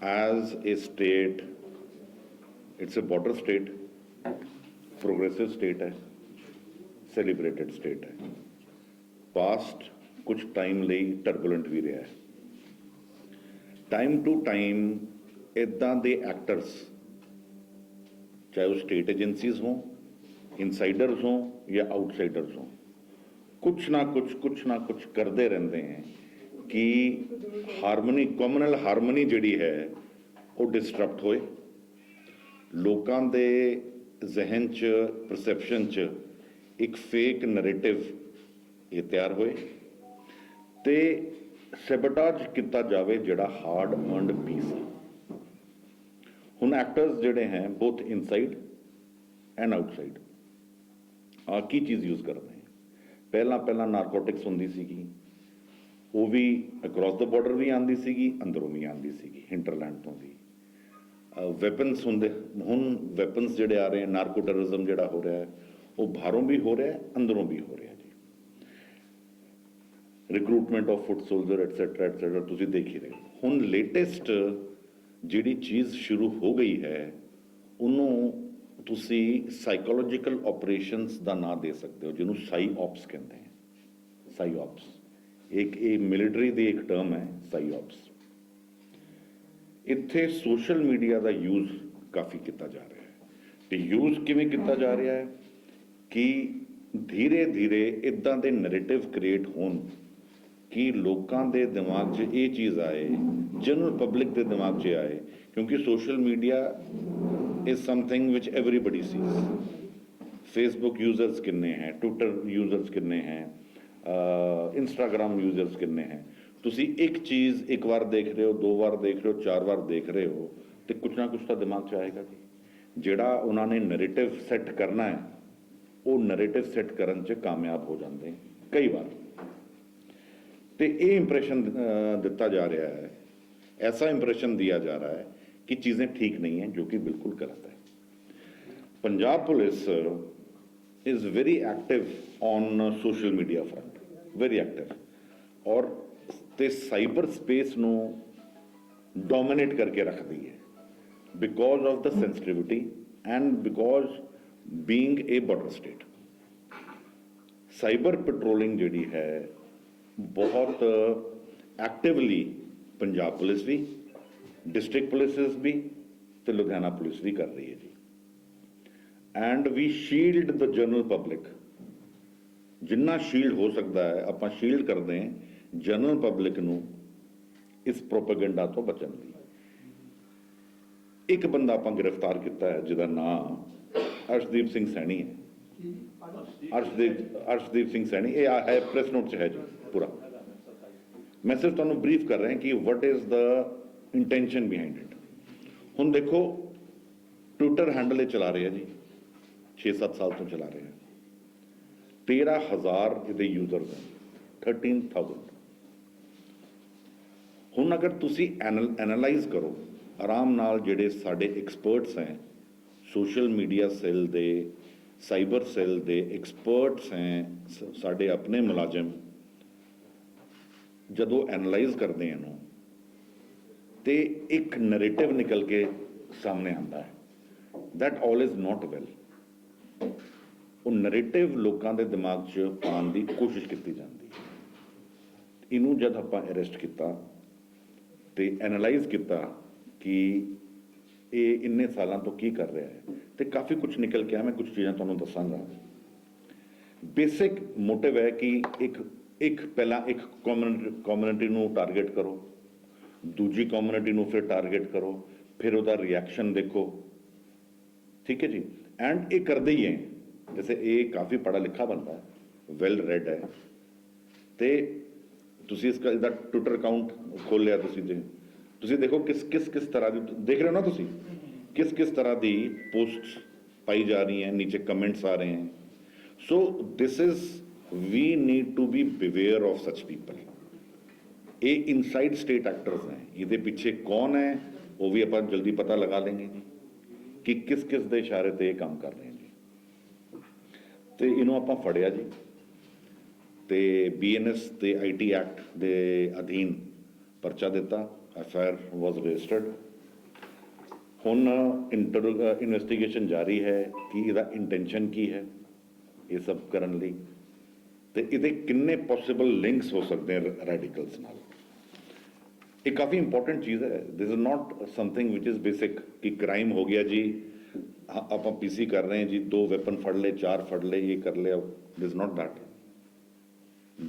as a state, it's a border state, progressive state ਹੈ celebrated state ਹੈ past ਕੁਝ time ਲਈ turbulent ਵੀ ਰਿਹਾ ਹੈ। ਟਾਈਮ ਟੂ ਟਾਈਮ ਇਦਾਂ ਦੇ ਐਕਟਰਸ ਚਾਹੇ ਉਹ ਸਟੇਟ ਏਜੰਸੀਜ਼ ਹੋਣ ਇਨਸਾਈਡਰਸ ਹੋਣ ਜਾਂ ਆਊਟਸਾਈਡਰਸ ਹੋਣ ਕੁਛ ਨਾ ਕੁਛ ਕੁਛ ਨਾ ਕੁਛ ਕਰਦੇ ਰਹਿੰਦੇ ਹੈ। ਕਿ ਹਾਰਮਨੀ ਕਮਨਲ ਹਾਰਮਨੀ ਜਿਹੜੀ ਹੈ, ਉਹ ਡਿਸਟਰਪਟ ਹੋਏ। ਲੋਕਾਂ ਦੇ ਜ਼ਿਹਨ 'ਚ ਪਰਸੈਪਸ਼ਨ 'ਚ ਇੱਕ ਫੇਕ ਨੈਰੇਟਿਵ ਇਹ ਤਿਆਰ ਹੋਏ ਤੇ ਸੈਬਟਾਜ ਕੀਤਾ ਜਾਵੇ ਜਿਹੜਾ ਹਾਰਡ ਅਰਨਡ ਪੀਸ ਹੈ। ਹੁਣ ਐਕਟਰਸ ਜਿਹੜੇ ਹੈ ਬੋਥ ਇਨਸਾਈਡ ਐਂਡ ਆਊਟਸਾਈਡ ਆ ਕੀ ਚੀਜ਼ ਯੂਜ਼ ਕਰਦੇ ਪਹਿਲਾਂ ਪਹਿਲਾਂ ਨਾਰਕੋਟਿਕਸ ਹੁੰਦੀ ਸੀਗੀ। ਉਹ ਵੀ ਅਕ੍ਰੋਸ ਦਾ ਬਾਰਡਰ ਵੀ ਆਂਦੀ ਸੀਗੀ, ਅੰਦਰੋਂ ਵੀ ਆਂਦੀ ਸੀਗੀ ਹਿੰਟਰਲੈਂਡ ਤੋਂ ਵੀ। ਵੈਪਨਸ ਹੁੰਦੇ, ਹੁਣ ਵੈਪਨਸ ਜਿਹੜੇ ਆ ਰਹੇ ਹੈ ਨਾਰਕੋ ਟੈਰਰਿਜ਼ਮ ਜਿਹੜਾ ਹੋ ਰਿਹਾ ਹੈ, ਉਹ ਬਾਹਰੋਂ ਵੀ ਹੋ ਰਿਹਾ ਹੈ, ਅੰਦਰੋਂ ਵੀ ਹੋ ਰਿਹਾ ਜੀ। Recruitment of foot soldier et cetera et cetera ਤੁਸੀਂ ਦੇਖ ਹੀ ਰਹੇ ਹੋ। ਹੁਣ ਲੇਟੈਸਟ ਜਿਹੜੀ ਚੀਜ਼ ਸ਼ੁਰੂ ਹੋ ਗਈ ਹੈ, ਉਹਨੂੰ ਤੁਸੀਂ ਸਾਈਕੋਲੋਜੀਕਲ ਆਪਰੇਸ਼ਨਸ ਦਾ ਨਾਂ ਦੇ ਸਕਦੇ ਹੋ, ਜਿਹਨੂੰ ਸਾਈ ਆਪਸ ਕਹਿੰਦੇ ਹੈ ਸਾਈ ਆਪਸ ਇੱਕ ਇਹ ਮਿਲਟਰੀ ਦੀ ਇੱਕ ਟਰਮ ਹੈ ਸਾਈਓਪਸ ਇੱਥੇ ਸੋਸ਼ਲ ਮੀਡੀਆ ਦਾ ਯੂਜ਼ ਕਾਫੀ ਕੀਤਾ ਜਾ ਰਿਹਾ ਹੈ। ਤੇ ਯੂਜ਼ ਕਿਵੇਂ ਕੀਤਾ ਜਾ ਰਿਹਾ ਹੈ? ਕਿ ਧੀਰੇ ਧੀਰੇ ਇਦਾਂ ਦੇ ਨੈਰੇਟਿਵ ਕ੍ਰੀਏਟ ਹੋਣ ਕਿ ਲੋਕਾਂ ਦੇ ਦਿਮਾਗ 'ਚ ਇਹ ਚੀਜ਼ ਆਏ ਜਨਰਲ ਪਬਲਿਕ ਦੇ ਦਿਮਾਗ 'ਚ ਆਏ, ਕਿਉਂਕਿ social media is something which everybody sees Facebook users ਕਿੰਨੇ ਹੈ? ਟਵਿੱਟਰ ਯੂਜ਼ਰਸ ਕਿੰਨੇ ਹੈ? ਇੰਸਟਾਗ੍ਰam ਯੂਜ਼ਰਸ ਕਿੰਨੇ ਹੈ? ਤੁਸੀਂ ਇੱਕ ਚੀਜ਼ ਇੱਕ ਵਾਰ ਦੇਖ ਰਹੇ ਹੋ, ਦੋ ਵਾਰ ਦੇਖ ਰਹੇ ਹੋ, ਚਾਰ ਵਾਰ ਦੇਖ ਰਹੇ ਹੋ, ਤੇ ਕੁਛ ਨਾ ਕੁਛ ਤਾਂ ਦਿਮਾਗ 'ਚ ਆਏਗਾ ਜੀ। ਜਿਹੜਾ ਉਹਨਾਂ ਨੇ ਨੈਰੇਟਿਵ ਸੈੱਟ ਕਰਨਾ ਹੈ, ਉਹ ਨੈਰੇਟਿਵ ਸੈੱਟ ਕਰਨ 'ਚ ਕਾਮਯਾਬ ਹੋ ਜਾਂਦੇ ਕਈ ਵਾਰ। ਤੇ ਇਹ ਇੰਪ੍ਰੈਸ਼ਨ ਦਿੱਤਾ ਜਾ ਰਿਹਾ ਹੈ, ਐਸਾ ਇੰਪ੍ਰੈਸ਼ਨ ਦਿਆ ਜਾ ਰਿਹਾ ਹੈ ਕਿ ਚੀਜ਼ਾਂ ਠੀਕ ਨਹੀਂ ਹੈ, ਜੋ ਕਿ ਬਿਲਕੁਲ ਗਲਤ ਹੈ। Punjab police is very active on social media front very active ਔਰ ਤੇ ਸਾਈਬਰ ਸਪੇਸ ਨੂੰ ਡੋਮਿਨੇਟ ਕਰਕੇ ਰੱਖਦੀ ਹੈ। Because of the sensitivity and because being a border state cyber patrolling ਜਿਹੜੀ ਹੈ, ਬਹੁਤ ਐਕਟਿਵਲੀ ਪੰਜਾਬ ਪੁਲਿਸ ਵੀ ਡਿਸਟ੍ਰਿਕਟ ਪੁਲਿਸਸ ਵੀ ਤੇ ਲੁਧਿਆਣਾ ਪੁਲਿਸ ਵੀ ਕਰ ਰਹੀ ਹੈ ਜੀ। And we shield the general public ਜਿੰਨਾ ਸ਼ੀਲਡ ਹੋ ਸਕਦਾ ਹੈ, ਆਪਾਂ ਸ਼ੀਲਡ ਕਰਦੇ ਹਾਂ ਜਨਰਲ ਪਬਲਿਕ ਨੂੰ ਇਸ ਪ੍ਰੋਪਾਗੈਂਡਾ ਤੋਂ ਬਚਣ ਲਈ। ਇੱਕ ਬੰਦਾ ਆਪਾਂ ਗ੍ਰਿਫਤਾਰ ਕੀਤਾ ਹੈ, ਜਿਹਦਾ ਨਾਮ ਅਰਸ਼ਦੀਪ ਸਿੰਘ ਸੈਣੀ ਹੈ। ਅਰਸ਼ਦੀਪ ਅਰਸ਼ਦੀਪ ਸਿੰਘ ਸੈਣੀ, ਇਹ ਆ, ਹੈ ਪ੍ਰੈਸ ਨੋਟ 'ਚ ਹੈ ਜੀ, ਪੂਰਾ। ਮੈਂ ਸਿਰਫ ਤੁਹਾਨੂੰ ਬਰੀਫ ਕਰ ਰਿਹਾ ਕਿ what is the intention behind it ਹੁਣ ਦੇਖੋ ਟਵਿੱਟਰ ਹੈਂਡਲ ਇਹ ਚਲਾ ਰਹੇ ਆ ਜੀ 6-7 ਸਾਲ ਤੋਂ ਚਲਾ ਰਹੇ। ਆ 13000 ਇਹਦੇ ਯੂਜ਼ਰ ਹਨ 13000 ਹੁਣ ਅਗਰ ਤੁਸੀਂ ਐਨਾਲਾਈਜ਼ ਕਰੋ, ਆਰਾਮ ਨਾਲ ਜਿਹੜੇ ਸਾਡੇ ਐਕਸਪਰਟਸ ਹੈ ਸੋਸ਼ਲ ਮੀਡੀਆ ਸੈੱਲ ਦੇ ਸਾਈਬਰ ਸੈੱਲ ਦੇ ਐਕਸਪਰਟਸ ਹੈ, ਸ- ਸਾਡੇ ਆਪਣੇ ਮੁਲਾਜ਼ਮ, ਜਦੋਂ ਐਨਾਲਾਈਜ਼ ਕਰਦੇ ਹਨ ਇਹਨੂੰ ਤੇ ਇੱਕ ਨੈਰੇਟਿਵ ਨਿਕਲ ਕੇ ਸਾਹਮਣੇ ਆਉਂਦਾ ਹੈ। That all is not well ਉਹ ਨੈਰੇਟਿਵ ਲੋਕਾਂ ਦੇ ਦਿਮਾਗ 'ਚ ਪਾਉਣ ਦੀ ਕੋਸ਼ਿਸ਼ ਕੀਤੀ ਜਾਂਦੀ ਹੈ। ਇਹਨੂੰ ਜਦ ਆਪਾਂ ਅਰੈਸਟ ਕੀਤਾ ਤੇ ਐਨਾਲਾਈਜ਼ ਕੀਤਾ ਕਿ ਇਹ ਇੰਨੇ ਸਾਲਾਂ ਤੋਂ ਕੀ ਕਰ ਰਿਹਾ ਹੈ ਤੇ ਕਾਫੀ ਕੁਝ ਨਿਕਲ ਕੇ ਆ, ਮੈਂ ਕੁਝ ਚੀਜ਼ਾਂ ਤੁਹਾਨੂੰ ਦੱਸਾਂਗਾ। ਬੇਸਿਕ ਮੋਟਿਵ ਹੈ ਕਿ ਇੱਕ ਇੱਕ ਪਹਿਲਾਂ ਇੱਕ ਕਮਿਊਨਿਟੀ ਨੂੰ ਟਾਰਗੇਟ ਕਰੋ, ਦੂਜੀ ਕਮਿਊਨਿਟੀ ਨੂੰ ਫਿਰ ਟਾਰਗੇਟ ਕਰੋ, ਫਿਰ ਉਹਦਾ ਰਿਐਕਸ਼ਨ ਦੇਖੋ। ਠੀਕ ਹੈ ਜੀ? ਐਂਡ ਇਹ ਕਰਦੇ ਹੀ ਹੈ। ਜੈਸੇ ਇਹ ਕਾਫੀ ਪੜਾ ਲਿਖਾ ਬੰਦਾ ਹੈ ਵੈਲ ਰੈਡ ਹੈ ਤੇ ਤੁਸੀਂ ਇਸ ਦਾ ਟਵਿੱਟਰ ਅਕਾਊਂਟ ਖੋਲ ਲਿਆ ਤੁਸੀਂ ਜੇ ਤੁਸੀਂ ਦੇਖੋ ਕਿਸ ਕਿਸ ਕਿਸ ਤਰ੍ਹਾਂ ਦੀ ਦੇਖ ਰਹੇ ਹੋ ਨਾ ਤੁਸੀਂ ਕਿਸ ਕਿਸ ਤਰ੍ਹਾਂ ਦੀ ਪੋਸਟਸ ਪਾਈ ਜਾ ਰਹੀ ਹੈ ਨੀਚੇ ਕਮੈਂਟਸ ਆ ਰਹੇ ਹਨ so this is we need to be beware of such people ਇਹ ਇਨਸਾਈਡ ਸਟੇਟ ਐਕਟਰਸ ਹੈ ਇਹਦੇ ਪਿੱਛੇ ਕੌਣ ਹੈ ਉਹ ਵੀ ਆਪਾਂ ਜਲਦੀ ਪਤਾ ਲਗਾ ਲੈਂਗੇ ਕਿ ਕਿਸ ਕਿਸ ਦੇ ਇਸ਼ਾਰੇ ਤੇ ਇਹ ਕੰਮ ਕਰ ਰਹੇ ਜੀ ਤੇ ਇਹਨੂੰ ਆਪਾਂ ਫੜਿਆ ਜੀ। ਤੇ ਬੀਐਨਐਸ ਤੇ ਆਈਟੀ ਐਕਟ ਦੇ ਅਧੀਨ ਪਰਚਾ ਦਿੱਤਾ। F I R was registered ਹੁਣ ਇੰਟਰ ਇਨਵੈਸਟੀਗੇਸ਼ਨ ਜਾਰੀ ਹੈ ਕਿ ਇਹਦਾ ਇੰਟੈਂਸ਼ਨ ਕੀ ਹੈ ਇਹ ਸਭ ਕਰਨ ਲਈ। ਤੇ ਇਹਦੇ ਕਿੰਨੇ ਪੋਸੀਬਲ ਲਿੰਕਸ ਹੋ ਸਕਦੇ ਹਨ ਰੈਡੀਕਲਸ ਨਾਲ। ਇਹ ਕਾਫੀ ਇੰਪੋਰਟੈਂਟ ਚੀਜ਼ ਹੈ। This is not something which is basic ਕਿ ਕ੍ਰਾਈਮ ਹੋ ਗਿਆ ਜੀ ਆਪਾਂ ਪੀਸੀ ਕਰ ਰਹੇ ਹਾਂ ਜੀ, ਦੋ ਵੈਪਨ ਫੜ ਲਏ, ਚਾਰ ਫੜ ਲਏ, ਇਹ ਕਰ ਲਿਆ this not that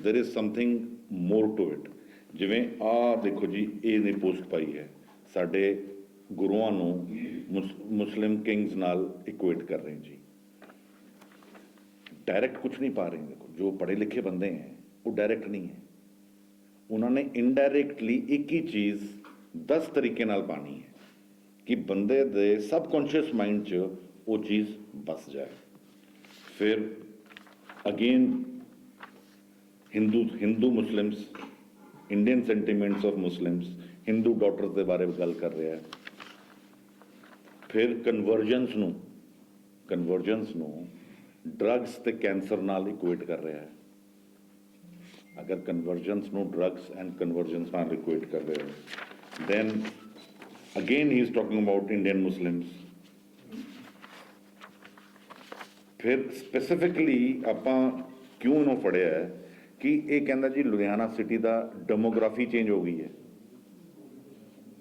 there is something more to it. ਜਿਵੇਂ ਆ ਦੇਖੋ ਜੀ, ਇਹ ਨੇ ਪੋਸਟ ਪਾਈ ਹੈ। ਸਾਡੇ ਗੁਰੂਆਂ ਨੂੰ ਮੁਸਲਿਮ ਕਿੰਗਸ ਨਾਲ ਇਕੁਏਟ ਕਰ ਰਹੇ ਜੀ। ਡਾਇਰੈਕਟ ਕੁਝ ਨਹੀਂ ਪਾ ਰਹੇ, ਦੇਖੋ, ਜੋ ਪੜ੍ਹੇ ਲਿਖੇ ਬੰਦੇ ਹੈ, ਉਹ ਡਾਇਰੈਕਟ ਨਹੀਂ ਹੈ। ਉਹਨਾਂ ਨੇ ਇਨਡਾਇਰੈਕਟਲੀ ਇੱਕ ਹੀ ਚੀਜ਼ 10 ਤਰੀਕੇ ਨਾਲ ਪਾਣੀ ਹੈ। ਕਿ ਬੰਦੇ ਦੇ ਸਬਕੌਂਸ਼ੀਅਸ ਮਾਈਂਡ 'ਚ ਉਹ ਚੀਜ਼ ਬਸ ਜਾਏ। ਫਿਰ again Hindu Hindu Muslims Indian sentiments of Muslims Hindu daughters ਦੇ ਬਾਰੇ ਗੱਲ ਕਰ ਰਿਹਾ ਹੈ। ਫਿਰ ਕਨਵਰਜੈਂਸ ਨੂੰ ਕਨਵਰਜੈਂਸ ਨੂੰ ਡਰੱਗਸ ਤੇ ਕੈਂਸਰ ਨਾਲ ਇਕੁਏਟ ਕਰ ਰਿਹਾ ਹੈ। ਅਗਰ ਕਨਵਰਜੈਂਸ ਨੂੰ ਡਰੱਗਸ ਐਂਡ ਕਨਵਰਜੈਂਸ ਨਾਲ ਇਕੁਏਟ ਕਰ ਰਿਹਾ ਹੈ, then again, he is talking about Indian Muslims. ਫਿਰ ਸਪੈਸੀਫਿਕਲੀ ਆਪਾਂ ਕਿਉਂ ਇਹਨੂੰ ਫੜਿਆ ਹੈ ਕਿ ਇਹ ਕਹਿੰਦਾ ਜੀ ਲੁਧਿਆਣਾ ਸਿਟੀ ਦਾ ਡੈਮੋਗ੍ਰਾਫੀ ਚੇਂਜ ਹੋ ਗਈ ਹੈ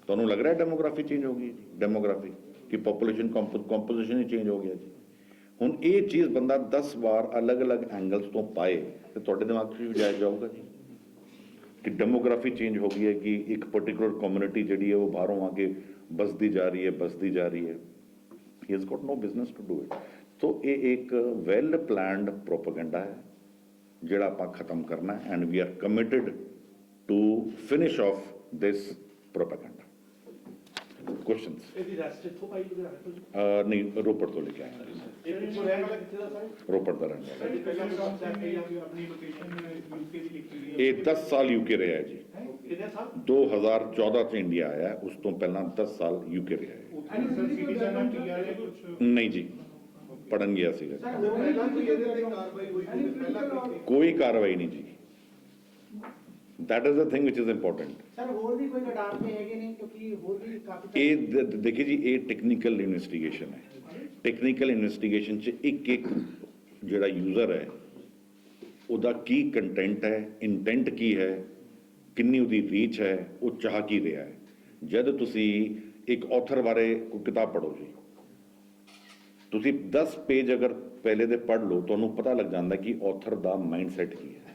ਤੁਹਾਨੂੰ ਲੱਗ ਰਿਹਾ ਡੈਮੋਗ੍ਰਾਫੀ ਚੇਂਜ ਹੋ ਗਈ ਹੈ ਜੀ ਡੈਮੋਗ੍ਰਾਫੀ ਕਿ ਪੋਪੂਲੇਸ਼ਨ ਕੰਪੋਜੀਸ਼ਨ ਹੀ ਚੇਂਜ ਹੋ ਗਿਆ ਜੀ ਹੁਣ ਇਹ ਚੀਜ਼ ਬੰਦਾ 10 ਵਾਰ ਅਲੱਗ-ਅਲੱਗ ਐਂਗਲਸ ਤੋਂ ਪਾਏ ਤੇ ਤੁਹਾਡੇ ਦਿਮਾਗ 'ਚ ਵੀ ਜਾਇਜ਼ ਜਾਊਗਾ ਜੀ ਕਿ ਡੈਮੋਗ੍ਰਾਫੀ ਚੇਂਜ ਹੋ ਗਈ ਹੈ ਕਿ ਇੱਕ ਪਾਰਟਿਕੂਲਰ ਕਮਿਊਨਿਟੀ ਜਿਹੜੀ ਹੈ ਉਹ ਬਾਹਰੋਂ ਆ ਕੇ ਬਸਦੀ ਜਾ ਰਹੀ ਹੈ ਬਸਦੀ ਜਾ ਰਹੀ ਹੈ he has got no business to do it so ਇਹ ਇੱਕ ਵੈਲ ਪਲਾਨਡ ਪ੍ਰੋਪਗੈਂਡਾ ਹੈ ਜਿਹੜਾ ਆਪਾਂ ਖਤਮ ਕਰਨਾ ਹੈ and we are committed to finish of this propaganda questions ਇਹਦੀ ਰੈਸਟ ਇੱਥੋਂ ਪਾਈ ਲੁਧਿਆਣੇ ਤੋਂ ਜੀ? ਨਹੀਂ ਰੋਪੜ ਤੋਂ ਲੈ ਕੇ ਆਏ ਇਹ ਪਿੱਛੋਂ ਰਹਿਣ ਵਾਲਾ ਕਿੱਥੇ ਦਾ ਸਰ ਰੋਪੜ ਦਾ ਰਹਿਣ ਵਾਲਾ ਸਾਡੀ ਪਹਿਲਾਂ ਵੀ ਕੰਮ ਚੱਲ ਰਹੀ ਹੈ ਆਪਣੀ ਲੋਕੇਸ਼ਨ ਯੂਕੇ ਦੀ ਲਿਖੀ ਹੋਈ ਇਹ 10 ਸਾਲ ਯੂਕੇ ਰਿਹਾ ਹੈ ਜੀ ਹੈ ਕਿੰਨੇ ਸਾਲ 2014 ਚ ਇੰਡੀਆ ਆਇਆ ਉਸ ਤੋਂ ਪਹਿਲਾਂ 10 ਸਾਲ ਯੂਕੇ ਰਿਹਾ ਹੈ ਉੱਥੇ ਸਰ ਸਿਟੀਜ਼ਨ ਆ ਪੀਆਰ ਹੈ ਕੁਝ ਨਹੀਂ ਜੀ ਪੜਨ ਗਿਆ ਸੀਗਾ ਸਰ ਹੋਰ ਪਹਿਲਾਂ ਕੋਈ ਇਹਦੇ ਤੇ ਕਾਰਵਾਈ ਹੋਈ ਹੋਵੇ ਪਹਿਲਾਂ ਕੋਈ ਕੋਈ ਕਾਰਵਾਈ ਨਹੀਂ ਜੀ that is the thing which is important. Sir ਹੋਰ ਵੀ ਕੋਈ ਰਡਾਰ ਤੇ ਹੈਗੇ ਨੇ? ਕਿਉਂਕਿ ਹੋਰ ਵੀ ਕਾਫੀ ਇਹ ਦ- ਦ- ਦੇਖਿਏ ਜੀ ਇਹ ਟੈਕਨੀਕਲ ਇਨਵੈਸਟੀਗੇਸ਼ਨ ਹੈ। ਟੈਕਨੀਕਲ ਇਨਵੈਸਟੀਗੇਸ਼ਨ ਚ ਇੱਕ ਇੱਕ ਜਿਹੜਾ ਯੂਜ਼ਰ ਹੈ ਉਹਦਾ ਕੀ ਕੰਟੈਂਟ ਹੈ ਇੰਟੈਂਟ ਕੀ ਹੈ ਕਿੰਨੀ ਉਹਦੀ ਰੀਚ ਹੈ ਉਹ ਚਾਹ ਕੀ ਰਿਹਾ ਹੈ। ਜਦ ਤੁਸੀਂ ਇੱਕ ਆਥਰ ਬਾਰੇ ਕੋਈ ਕਿਤਾਬ ਪੜ੍ਹੋ ਜੀ ਤੁਸੀਂ 10 ਪੇਜ ਅਗਰ ਪਹਿਲੇ ਦੇ ਪੜ੍ਹ ਲਓ ਤੁਹਾਨੂੰ ਪਤਾ ਲੱਗ ਜਾਂਦਾ ਕਿ ਆਥਰ ਦਾ ਮਾਈਂਡਸੈਟ ਕੀ ਹੈ।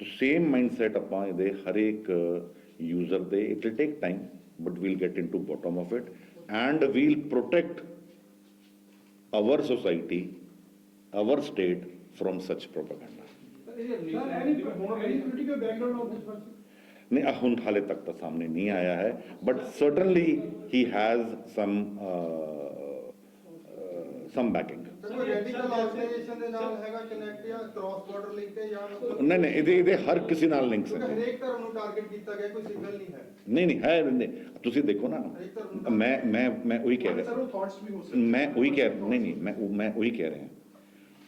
ਤੋ ਸੇਮ ਮਾਈਂਡਸੈਟ ਆਪਾਂ ਇਹਦੇ ਹਰੇਕ ਯੂਜ਼ਰ ਦੇ it will take time but we'll get into bottom of it and we'll protect our society our state from such propaganda. Political background of this person ਨਹੀਂ ਆਹ ਹੁਣ ਹਾਲੇ ਤੱਕ ਤਾਂ ਸਾਹਮਣੇ ਨਹੀਂ ਆਇਆ ਹੈ but certainly he has some backing sir ਕੋਈ ਰੈਡੀਕਲ ਆਰਗੇਨਾਈਜੇਸ਼ਨ ਦੇ ਨਾਲ ਹੈਗਾ ਕਨੈਕਟ ਜਾਂ ਕ੍ਰਾਸ ਬਾਰਡਰ ਲਿੰਕ ਹੈ ਜਾਂ ਮਤਲਬ ਨਹੀਂ ਨਹੀਂ ਇਹਦੇ ਇਹਦੇ ਹਰ ਕਿਸੇ ਨਾਲ ਲਿੰਕਸ ਹੈ ਹਰੇਕ ਧਰਮ ਨੂੰ ਟਾਰਗੇਟ ਕੀਤਾ ਗਿਆ ਕੋਈ ਸਿੰਗਲ ਨਹੀਂ ਹੈ। ਨਹੀਂ ਨਹੀਂ ਹੈ ਨਹੀਂ, ਤੁਸੀਂ ਦੇਖੋ ਨਾ ਮੈਂ ਮੈਂ ਮੈਂ ਉਹੀ ਕਹਿ ਰਿਹਾ। ਮੈਂ ਉਹੀ ਕਹਿ ਨਹੀਂ ਨਹੀਂ ਮੈਂ ਮੈਂ ਉਹੀ ਕਹਿ ਰਿਹਾ।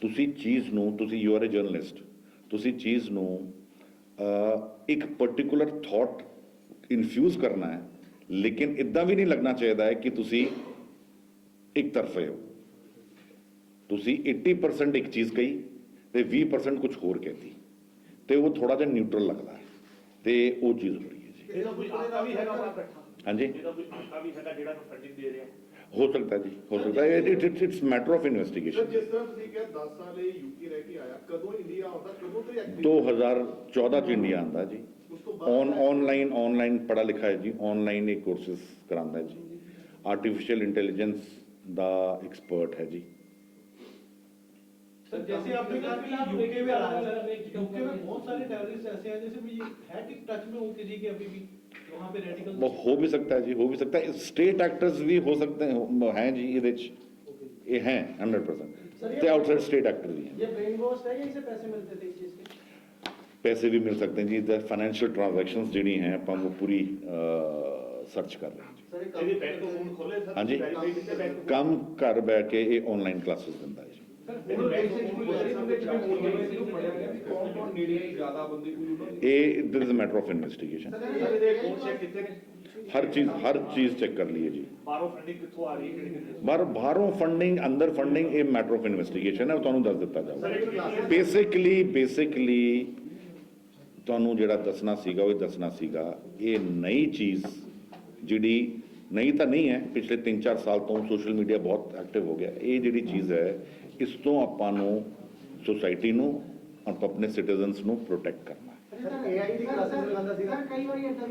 ਤੁਸੀਂ ਚੀਜ਼ ਨੂੰ ਤੁਸੀਂ ਯੂ ਆਰ ਅ ਜਰਨਲਿਸਟ ਤੁਸੀਂ ਚੀਜ਼ ਨੂੰ ਇੱਕ ਪਾਰਟਿਕੂਲਰ ਥਾਟ ਇਨਫਿਊਜ਼ ਕਰਨਾ ਹੈ ਲੇਕਿਨ ਇਦਾਂ ਵੀ ਨਹੀਂ ਲੱਗਣਾ ਚਾਹੀਦਾ ਹੈ ਕਿ ਤੁਸੀਂ ਇੱਕ ਤਰਫੇ ਹੋ। ਤੁਸੀਂ 80% ਇੱਕ ਚੀਜ਼ ਕਹੀ ਤੇ 20% ਕੁਝ ਹੋਰ ਕਹਿਤੀ ਤੇ ਉਹ ਥੋੜਾ ਜਿਹਾ ਨਿਊਟਰਲ ਲੱਗਦਾ ਹੈ ਤੇ ਉਹ ਚੀਜ਼ ਹੋ ਰਹੀ ਹੈ ਜੀ। ਇਹਦਾ ਕੋਈ ਆਕਾ ਵੀ ਹੈਗਾ ਬਾਹਰ ਬੈਠਾ ਹਾਂਜੀ। ਇਹਦਾ ਕੋਈ ਆਕਾ ਵੀ ਹੈਗਾ ਜਿਹੜਾ ਫੰਡਿੰਗ ਦੇ ਰਿਹਾ ਹੋ? ਸਕਦਾ ਜੀ ਹੋ ਸਕਦਾ it it's matter of investigation ਜਿਸ ਤਰ੍ਹਾਂ ਤੁਸੀਂ ਕਿਹਾ 10 ਸਾਲ ਇਹ ਯੂਕੇ ਰਹਿ ਕੇ ਆਇਆ ਕਦੋਂ ਇੰਡੀਆ ਆਉਂਦਾ ਕਦੋਂ ਤੋਂ ਐਕਟਿਵ 2014 ਚ ਇੰਡੀਆ ਆਂਦਾ ਜੀ। ਉਸ ਤੋਂ ਬਾਅਦ ਔਨ ਆਨਲਾਈਨ ਆਨਲਾਈਨ ਪੜਾ ਲਿਖਾ ਹੈ ਜੀ। ਆਨਲਾਈਨ ਇਹ ਕੋਰਸਸ ਕਰਾਉਂਦਾ ਹੈ ਜੀ। ਆਰਟੀਫੀਸ਼ੀਅਲ ਇੰਟੈਲੀਜੈਂਸ ਦਾ ਐਕਸਪਰਟ ਹੈ ਜੀ। सर जैसे आपने कहा कि यूके में यूके में बहुत सारे टेररिस्ट ऐसे हैं जैसे भी है कि टच में हो किसी के अभी भी वहाँ पे रेडिकल वो हो भी सकता है जी हो भी सकता है स्टेट एक्टर्स भी हो सकते हैं हो- हैं जी ਇਹਦੇ ਚ ਇਹ हैं 100% ਤੇ ਆਊਟਸਾਈਡ ਸਟੇਟ ਐਕਟਰ ਵੀ हैं ये ब्रेन वॉश है या इसे पैसे मिलते थे इस चीज के ਪੈਸੇ ਵੀ ਮਿਲ ਸਕਦੇ हैं जी द फाइनेंशियल ट्रांजैक्शंस ਜਿਹੜੀ हैं ਆਪਾਂ ਉਹ ਪੂਰੀ ਸਰਚ ਕਰ ਰਹੇ ਹਾਂ ਜੀ ਸਰ ਇਹ ਇਹਦੇ ਬੈਂਕ ਅਕਾਊਂਟ ਖੋਲੇ ਸਰ ਹਾਂਜੀ। ਵੈਰੀਫਾਈ ਕੀਤੇ ਬੈਂਕ ਕੰਮ ਘਰ ਬੈਠ ਕੇ ਇਹ ਆਨਲਾਈਨ ਕਲਾਸਿਸ ਦਿੰਦਾ ਇਹ this is matter of investigation ਹਰ ਚੀਜ਼ ਹਰ ਚੀਜ਼ ਚੈੱਕ ਕਰ ਲਈਏ ਜੀ। ਬਾਹਰੋਂ ਫੰਡਿੰਗ ਕਿੱਥੋਂ ਆ ਰਹੀ ਹੈ ਕਿਹੜੇ ਕਿਹੜੇ? ਬਾਹਰ ਬਾਹਰੋਂ ਫੰਡਿੰਗ ਅੰਦਰ ਫੰਡਿੰਗ ਇਹ ਮੈਟਰ ਆਫ ਇਨਵੈਸਟੀਗੇਸ਼ਨ ਹੈ ਉਹ ਤੁਹਾਨੂੰ ਦੱਸ ਦਿੱਤਾ ਜਾਊਗਾ। ਬੇਸਿਕਲੀ ਬੇਸਿਕਲੀ ਤੁਹਾਨੂੰ ਜਿਹੜਾ ਦੱਸਣਾ ਸੀਗਾ ਉਹ ਦੱਸਣਾ ਸੀਗਾ ਇਹ ਨਈ ਚੀਜ਼ ਜਿਹੜੀ ਨਹੀਂ ਤਾਂ ਨਹੀਂ ਹੈ ਪਿਛਲੇ 3-4 ਸਾਲ ਤੋਂ ਸੋਸ਼ਲ ਮੀਡੀਆ ਬਹੁਤ ਐਕਟਿਵ ਹੋ ਗਿਆ ਇਹ ਜਿਹੜੀ ਚੀਜ਼ ਹੈ ਇਸ ਤੋਂ ਆਪਾਂ ਨੂੰ ਸੋਸਾਇਟੀ ਨੂੰ ਆਪਾਂ ਆਪਣੇ ਸਿਟੀਜ਼ਨਸ ਨੂੰ ਪ੍ਰੋਟੈਕਟ ਕਰਨਾ ਹੈ। AI ਦੀ ਕਲਾਸਿਸ ਲਗਾਉਂਦਾ ਸੀ ਸਰ ਕਈ ਵਾਰੀ ਏਦਾਂ